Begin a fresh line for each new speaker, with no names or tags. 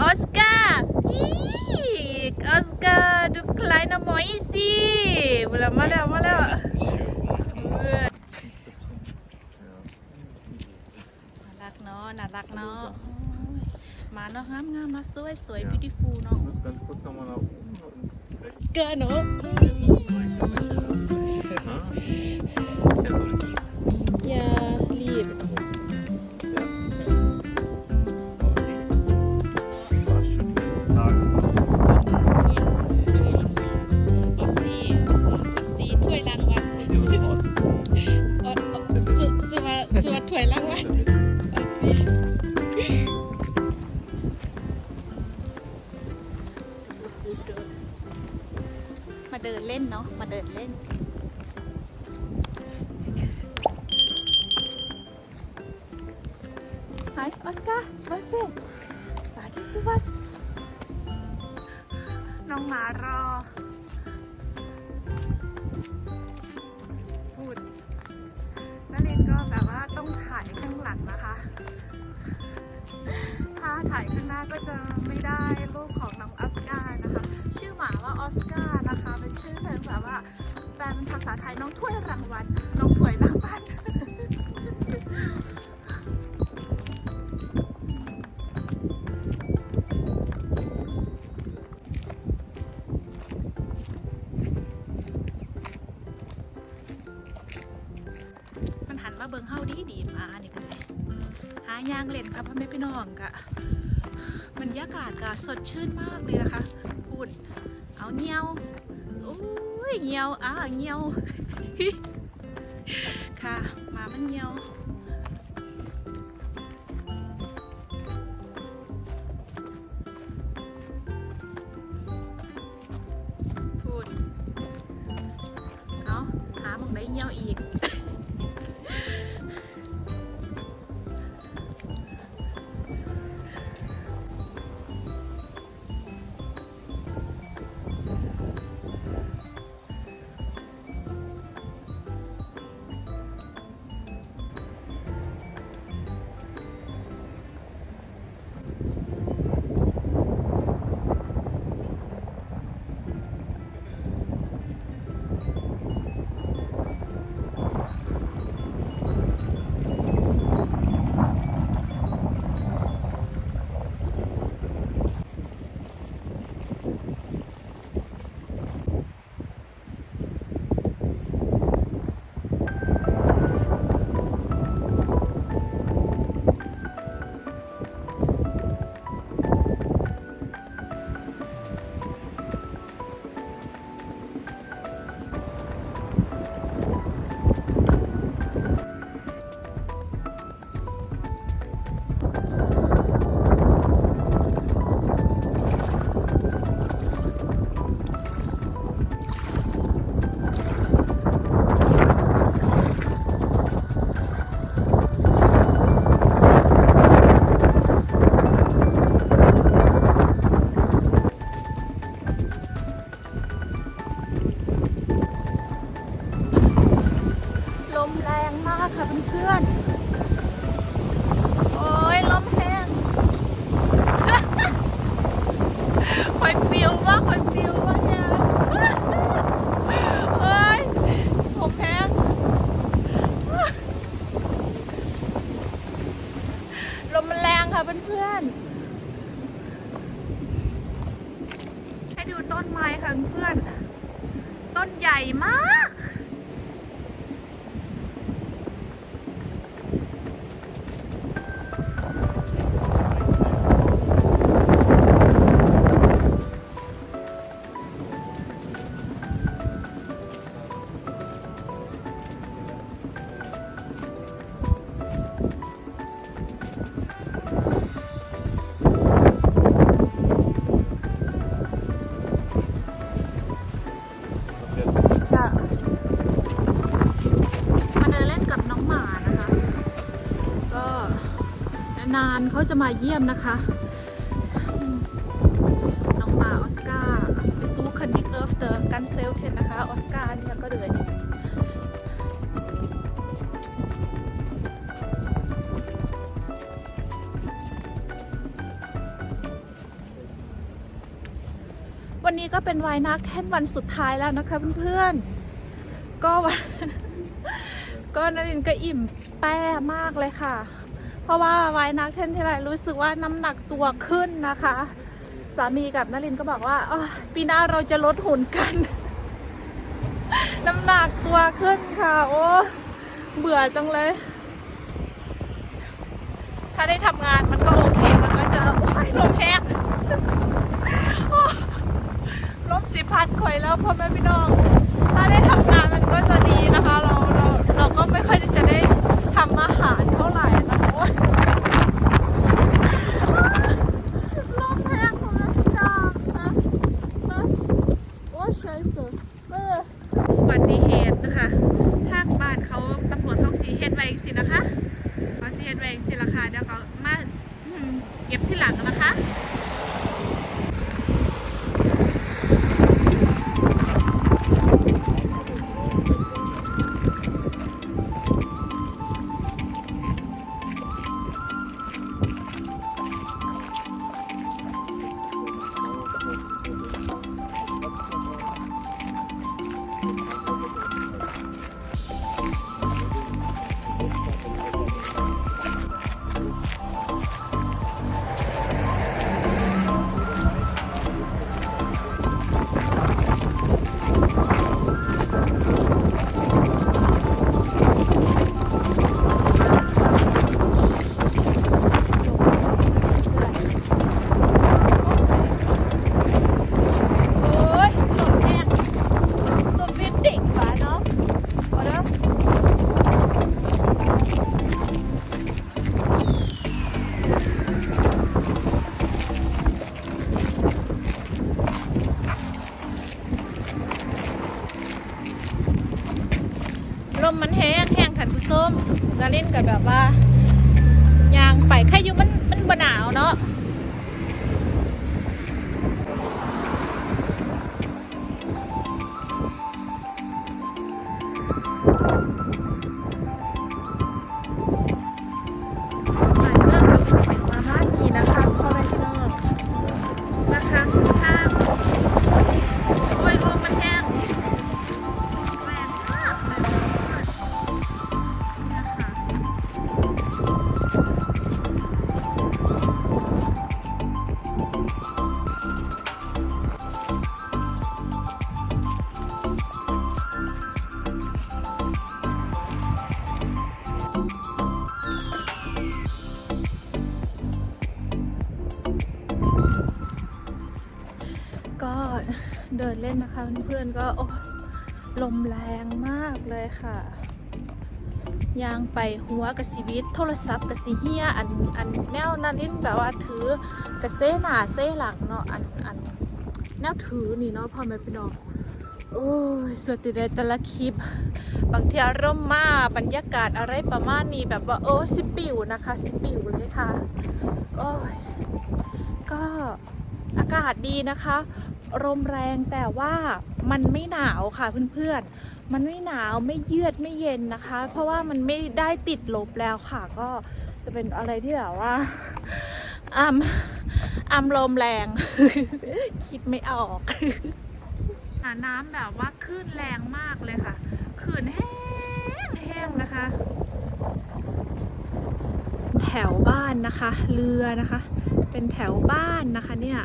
ออสการ์อีออสการ์ดูคลายนะมอยสิมาแล้วมาแล้วมาแล้วเออน่ารักเนาะน่ารักเนาะโอ้ยมาเนาะงามงามๆเนาะสวยสวย beautiful เนาะ
Du ska inte putta med någon...
เกินเนาะ ซื้อมาซื้อมาถ้วยรางวัลมาเดินเล่นเนาะ มาเดินเล่น Hi, Oscar. Was denn? Wartest du was? น้องหมารอ ถ่ายข้างหน้าก็จะไม่ได้รูปของน้องออสการ์นะคะ ชื่อหมาว่าออสการ์นะคะ เป็นชื่อเพลงแบบว่าแปลเป็นภาษาไทยน้องถ้วยรางวัล น้องถ้วยรางวัลมันหันมาเบิงเฮาดีดีมานี่เป็นไงหายางเล่นครับพ่อแม่พี่น้องกะ บรรยากาศก็สดชื่นมากเลยนะคะ พูด เอาเงียวอุ้ยเงียวอ่าเงียว ค่ะมามันเงียว นานๆเขาจะมาเยี่ยมนะคะน้องหมาออสการ์ไปซูคันนิกเอิร์ฟเตอร์กันเซลเทนนะคะออสการ์เนี่ยก็เลยวันนี้ก็เป็นวายนักแท่นวันสุดท้ายแล้วนะคะเพื่อนๆ ก็วันก็นารินก็อิ่มแป้มากเลยค่ะ เพราะว่าวายนักเท่นที่ไรรู้สึกว่าน้ำหนักตัวขึ้นนะคะ สามีกับนารินก็บอกว่าปีหน้าเราจะลดหุ่นกัน น้ำหนักตัวขึ้นค่ะ โอ้เบื่อจังเลย ถ้าได้ทำงานมันก็โอเคมันก็จะโอ้ยลมแห้ลมสิพัดข่อยแล้วพ่อแม่พี่น้อง ถ้าได้ทำงานมันก็จะดีนะคะ เราเราเราก็ไม่ค่อยจะได้ทำอาหาร โนผู้ส้มกาเล่นกับแบบว่ายางไปใค่อยู่มันมันบหนาวเนาะ เดินเล่นนะคะเพื่อนๆก็โอ้ลมแรงมากเลยค่ะยางไปหัวกับชีวิต โทรศัพท์กับสีเฮียอันอันแนวนั้นนี่แบบว่าถือกระเซ้หนาเซ้หลังเนาะอันอันแนวถือนี่เนาะพอแม่พี่น้องโอ้ยสติได้แต่ละคลิป บางทีอารมณ์มากบรรยากาศอะไรประมาณนี้แบบว่าโอ้สิปิวนะคะสิปิวเลยค่ะโอ้ยก็อากาศดีนะคะ ลมแรงแต่ว่ามันไม่หนาวค่ะเพื่อนๆ มันไม่หนาวไม่เยือดไม่เย็นนะคะ เพราะว่ามันไม่ได้ติดลบแล้วค่ะ ก็จะเป็นอะไรที่แบบว่าอัมอัมลมแรง คิดไม่ออกน้ำแบบว่าคลื่นแรงมากเลยค่ะคลื่นแห้งแห้งนะคะ แถวบ้านนะคะ เรือนะคะ เป็นแถวบ้านนะคะเนี่ย